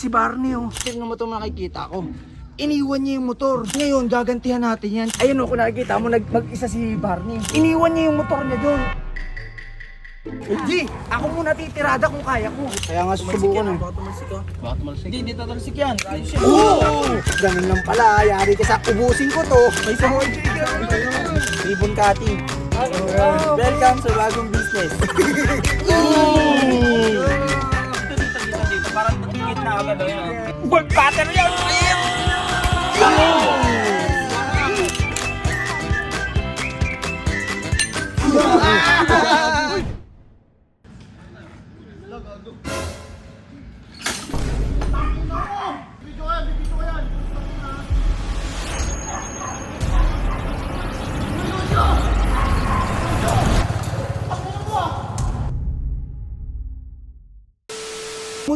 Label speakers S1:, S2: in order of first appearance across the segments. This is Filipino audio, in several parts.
S1: si Barney oh. Tignan mo ito makikita ko. Iniwan niya yung motor. Ngayon, gagantihan natin yan. Ayun oh, kung nakikita mo, nag mag-isa si Barney. Iniwan niya yung motor niya doon. G, ako muna titirada kung kaya ko.
S2: Kaya nga susubukan eh.
S3: Bakit malsik? Hindi, hindi tatalsik yan. Ayos yan.
S2: Oo! Ganun lang pala. Yari ka sa ubusin ko to. May sa Ribbon cutting. Welcome sa bagong business.
S3: Dito, เอาแต่นเหร
S1: อบุญบา
S3: ทแต่เรียวเรี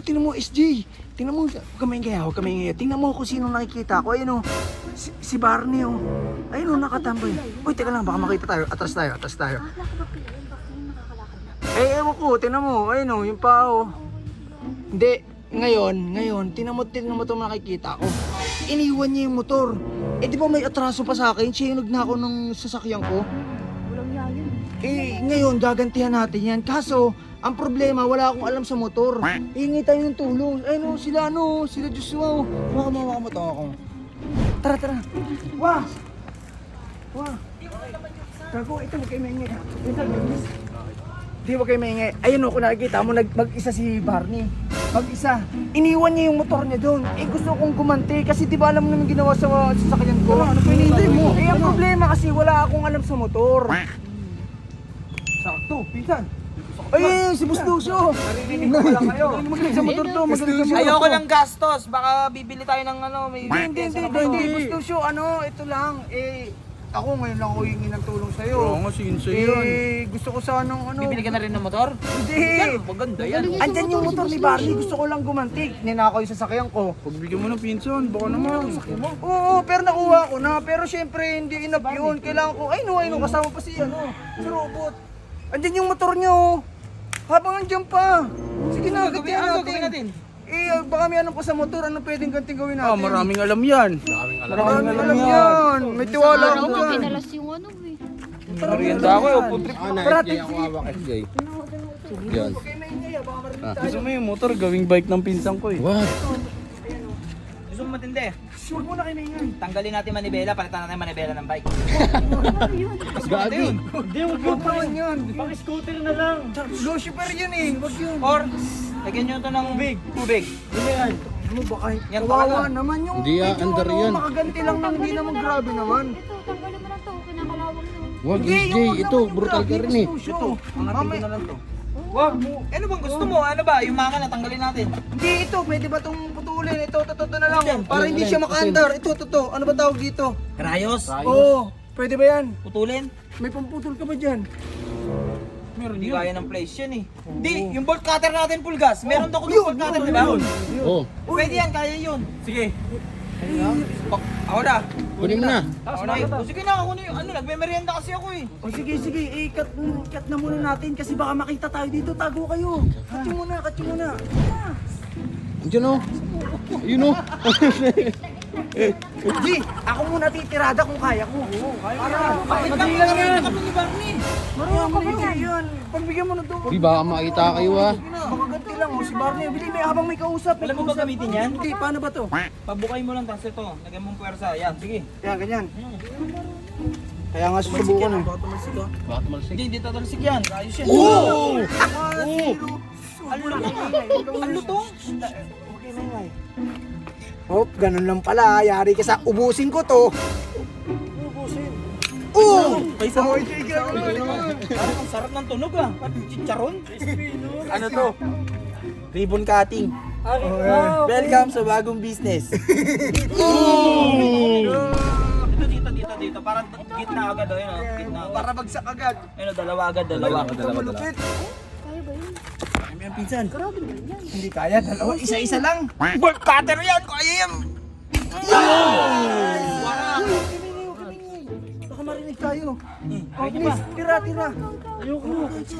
S1: tingnan mo, SJ. Tingnan mo, huwag ka maingay, huwag ka maingay. Tingnan mo kung sino nakikita ko. Ayun o, si, si Barney o. Ayun o, nakatambay. Uy, teka lang, baka makita tayo. Atras tayo, atras tayo.
S4: Nakakalakad na?
S1: Eh, ewan ko, tingnan mo. Ayun o, yung pao. Hindi, ngayon, ngayon, tingnan mo, tingnan mo itong nakikita ko. Iniwan niya yung motor. Eh, di ba may atraso pa sa akin? Siya yung nagnakaw ng sasakyan ko.
S4: Walang yayan.
S1: Eh, ngayon, gagantihan natin yan. Kaso, ang problema, wala akong alam sa motor. Hingi tayo ng tulong. Eh, no, sila, ano, sila Joshua. Maka mo, tawa ko. Tara, tara. Wah! Wah! Gago, ito, huwag kayo maingay. Ito, bilis. Di, huwag kayo maingay. Ayun, no, kung nakikita mo, nag, mag-isa si Barney. Mag-isa. Iniwan niya yung motor niya doon. Eh, gusto kong gumanti. Kasi di ba alam mo naman ginawa sa sasakyan ko? Ano, pa hinihintay mo? Eh, ang problema kasi wala akong alam sa motor. Sakto, pinsan. Ay, si Bustusyo! Narinig ko lang kayo. Magaling sa motor to, magaling sa motor
S3: Ayoko
S1: to.
S3: ng gastos. Baka bibili tayo ng ano. May
S1: Hindi, hindi, hindi, hindi, Bustusyo, ano, ito lang, eh, ako ngayon lang ako hingi ng tulong sa'yo.
S2: Oo nga, sinso yun.
S1: Eh, gusto ko sanang ano.
S3: Bibili ka na rin ng motor?
S1: Hindi.
S3: Yan, maganda yan.
S1: Andyan yung motor ni Barney, gusto ko lang gumantik. Ninakaw yung sasakyan ko.
S2: Pagbigyan mo ng pinsan, baka naman.
S1: Oo, pero nakuha ko na. Pero syempre, hindi enough yun. Kailangan ko, ay no, ay no, kasama pa si, ano, si Robot. Andyan yung motor niyo. Habang andyan pa. Sige na,
S3: Ano
S1: gantihan
S3: gagawin
S1: natin.
S3: natin?
S1: Eh, baka may alam pa sa motor, ano pwedeng ganting gawin natin?
S2: Ah, maraming alam yan.
S1: Maraming alam yan. May tiwala ako
S4: Alam ko,
S1: dyan.
S4: kinalas yung ano eh.
S3: Merienda ako. eh, Upo trip.
S1: Parating
S2: ako hawak SJ.
S1: Yan. Okay, maingay, ah, baka marinig tayo.
S2: Gusto mo yung motor, gawing bike ng pinsan ko eh. What?
S3: Gusto mo matindi?
S1: Sure muna kayo maingay.
S3: Tanggalin natin manibela. Palitan natin manibela ng bike.
S2: Gagi.
S1: Hindi, huwag yun naman yun. Pang scooter na lang. Lucifer yun eh, huwag yun.
S3: Or, lagyan nyo ito ng tubig. Tubig.
S1: Ano ba kahit
S3: Yan
S1: kawawa naman yung
S2: Hindi, ah, under
S1: ano,
S2: yan.
S1: makaganti lang nang hindi naman grabe naman.
S4: Ito, tanggalin mo na to. Pinakalawang yun.
S2: Wag
S1: Hindi,
S2: SJ,
S1: yung
S2: ito, brutal ka rin eh.
S3: Ito, angatin ko
S1: Mamay-
S3: na lang to. Wag mo. Ano bang gusto mo? Ano ba? Yung makina, tanggalin natin.
S1: Hindi ito, pwede ba itong putulin? Ito, ito, ito na lang. Para hindi siya makaandar. Ito, ito, ito. Ano ba tawag dito?
S3: Rayos.
S1: Oo, pwede ba yan?
S3: Putulin.
S1: May pamputol ka ba dyan?
S3: Meron Hindi kaya ng place yan eh. Hindi, yung bolt cutter natin full gas. Meron daw ko ng bolt cutter, di ba?
S2: Oh,
S3: Pwede yan, kaya yun. Sige. Ako na.
S2: kunin mo na.
S3: Ako na. O, Sige na, ako na yung ano, nagme-merienda kasi ako eh.
S1: O sige, sige, eh, cut, cut na muna natin kasi baka makita tayo dito, tago kayo. Cut yung muna, cut yung muna. Ah.
S2: Andiyan oh. Yun oh.
S1: G, ako muna titirada kung kaya ko. Oo, kaya Para,
S3: Bakit
S1: madali
S3: lang
S1: lang
S3: kami na ni Barney?
S1: Marunong ka ba yan? Pagbigyan mo na to.
S2: Di baka makita kayo ah.
S1: Baka ganti lang, oh, si Barney. Bili, may habang may kausap. May
S3: Alam mo ba gamitin yan?
S1: Hindi, paano ba to?
S3: Pabukay mo lang, tapos ito. Lagyan mong puwersa. Yan, sige.
S1: Yan, ganyan.
S2: Kaya nga susubukan eh.
S3: Bakit malsik? Hindi, hindi tatalsik yan. Ayos yan.
S2: Oh!
S3: Ang lutong. Ang lutong.
S1: Okay na nga Oh, ganun lang pala. Yari ka sa ubusin ko to. Ubusin. Oo!
S3: Kaysa mo. Parang ang sarap ng tunog ah. Parang chicharon.
S2: Ano to? Ribbon cutting. Welcome sa bagong business.
S3: Dito, dito, dito, dito. Parang gitna agad. oh, Ayun o. Gitna agad.
S1: Para bagsak agad.
S3: Ayun o, dalawa agad. Dalawa.
S1: Malupit.
S4: Kaya ba yun?
S1: Kami ang pinsan.
S4: Grabe naman yan.
S1: Hindi kaya, dalawa. Isa-isa lang. Bolt cutter yan, kaya yan. marinig tayo.
S3: Eh,
S1: Oh, please, tira, tira. Ayoko.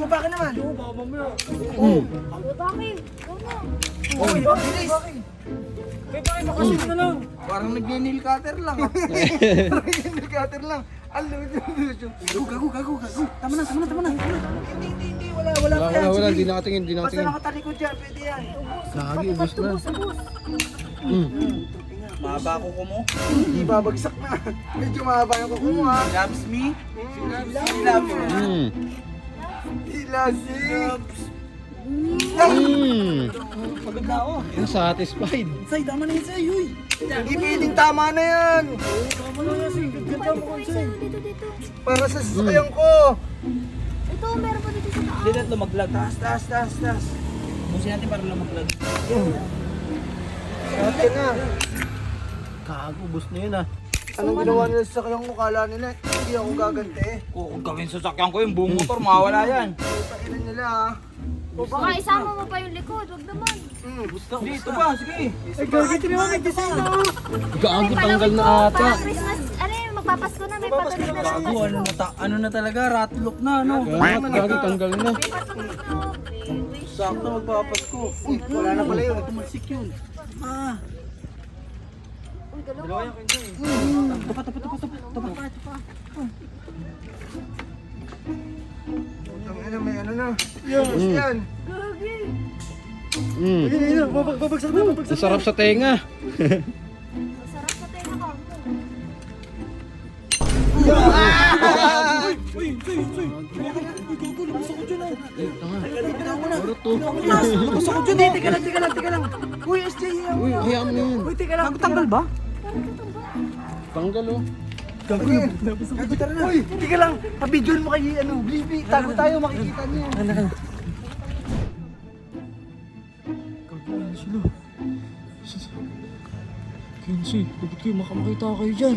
S1: Baba ka naman.
S4: Eh, bakit? Huwag na.
S1: Oh, bilis.
S2: Parang nag-nail cutter lang.
S1: Parang cutter lang. Ang lupit
S2: Gago, gago, gago, gago. Tama na, tama na, tama na.
S1: Hindi, hindi, hindi. Wala, wala
S5: Wala, wala, wala. Hindi nakatingin, hindi
S1: Basta
S5: nakatingin.
S1: nakatalikod dyan, pwede yan.
S5: Lagi, ubus na. Mm.
S3: Mahaba ko ko mo.
S1: Hindi babagsak na. Medyo mahaba yung kuko mo ha.
S3: Loves me.
S1: He
S3: Love me.
S5: Mm.
S1: He loves you.
S5: Mm.
S3: Pagod na ako.
S5: Yung satisfied.
S2: Say, tama na yun sa'yo, uy.
S1: Hindi pwedeng tama na yan.
S4: Dito, dito, dito.
S1: Para sa sasakyan ko.
S4: Ito, meron pa dito sa taas.
S3: Hindi na lumaglag. Taas, taas, taas, taas. Busin natin para lumaglag.
S1: Okay na.
S2: Gago, bus na yun ah.
S1: Anong ginawa nila sa sasakyan ko? Kala nila, hindi ako gaganti.
S3: Kung kung gawin sa sakyan ko yung buong motor, mawawala yan.
S1: Painan nila ha.
S4: O baka isama mo pa yung likod. Huwag naman.
S1: Hmm.
S3: Dito ba? Sige.
S1: Ay, gagawin tinawa may design na.
S5: Gago, tanggal na
S4: ko,
S5: ata.
S4: Christmas, ano yun, magpapasko na. May patuloy na lang.
S2: Gago, ano na, ta- ano na talaga, ratlock na, ano?
S5: Gago, tanggal na.
S4: May patuloy na.
S2: Sakto magpapasko.
S1: Uy, wala na pala yun.
S2: Tumalsik yun. Ah.
S4: Uy, dalawa.
S1: Ang na. Yan. Yan.
S4: Gagi.
S5: Mm.
S1: Babagsak na, babagsak
S5: Ang sarap sa tenga.
S4: Masarap sa tenga ka.
S5: Puro to.
S1: Gusto ko dyan eh. Teka lang, teka lang, teka lang. Uy, SJ.
S5: Uy, hayaan mo na yun.
S1: Uy, teka lang. Tanggal ba?
S5: Tanggal oh.
S1: Gago yan. Gago tara na. Uy, teka lang. Pabidyon mo kay ano. Please. Tago tayo, makikita niyo. Ano ka?
S5: Kenzie, bakit kayo makamakita kayo dyan?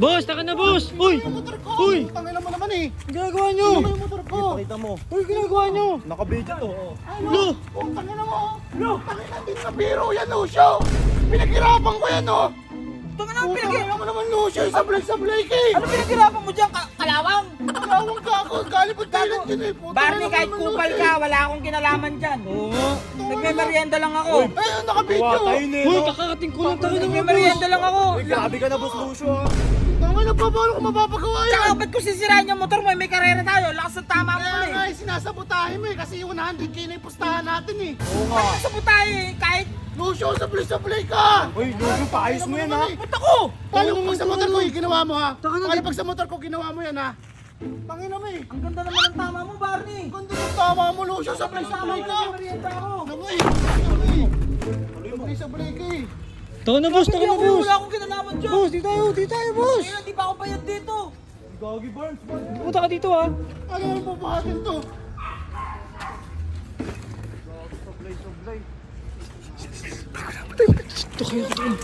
S5: Boss, taka na boss! Uy! Uy!
S2: Tangin mo naman eh.
S5: Ang ginagawa nyo?
S2: Yung motor ko. Pakita mo.
S5: Uy, ginagawa nyo?
S2: Nakabidyo to. oh.
S5: Lo!
S2: Oh, tangin na mo. Lo, tangin na din sa biro yan, Lucio. Pinaghirapan ko yan, oh.
S3: Tungin na, pinag-
S2: ina mo naman, Lucio. Sablay-sablay ka eh.
S3: Ano pinaghirapan mo dyan? Ka- kalawang?
S2: Kalawang ka ako. Galipot tayo yun eh. Putang
S3: Barney, kahit kupal ka, wala akong kinalaman dyan. Oo. Nagme-merienda lang ako.
S2: Ayun, nakabidyo.
S5: Uy, kakarating ko lang tayo ng
S3: Nagme-merienda lang ako.
S2: Grabe ka na, boss Lucio. Tangin na pa, paano ko mapapagawa yan?
S3: Tsaka ba't ko sisirain yung motor mo? May karera tayo. Lakas ng tama mo
S2: Kaya
S3: eh.
S2: nga, eh, sinasabotahe mo eh. Kasi yung 100k na yung pustahan natin eh.
S3: Oo nga. Sa putay eh. Kahit
S2: Lucio, sablay-sablay ka. Uy, Lucio, paayos mo yan ha.
S3: punta ko.
S2: Paano pag sa motor ko eh, ginawa mo ha? Paano pag sa motor ko ginawa mo yan ha? Pangina mo eh.
S3: Ang ganda naman ng tama mo, Barney.
S2: Ganda ng tama mo, Lucio, sablay-sablay ka.
S3: Nagme-merienda ako.
S2: Ano eh, ano eh. Sablay-sablay ka eh.
S5: Taka na boss, taka na boss!
S3: wala akong kinalaman dyan.
S5: Boss, di tayo, di tayo boss!
S3: Kaya di pa ako bayad dito.
S5: Pumunta ka dito ha.
S2: Ano ang papahatin to?
S5: Ito kayo ka doon.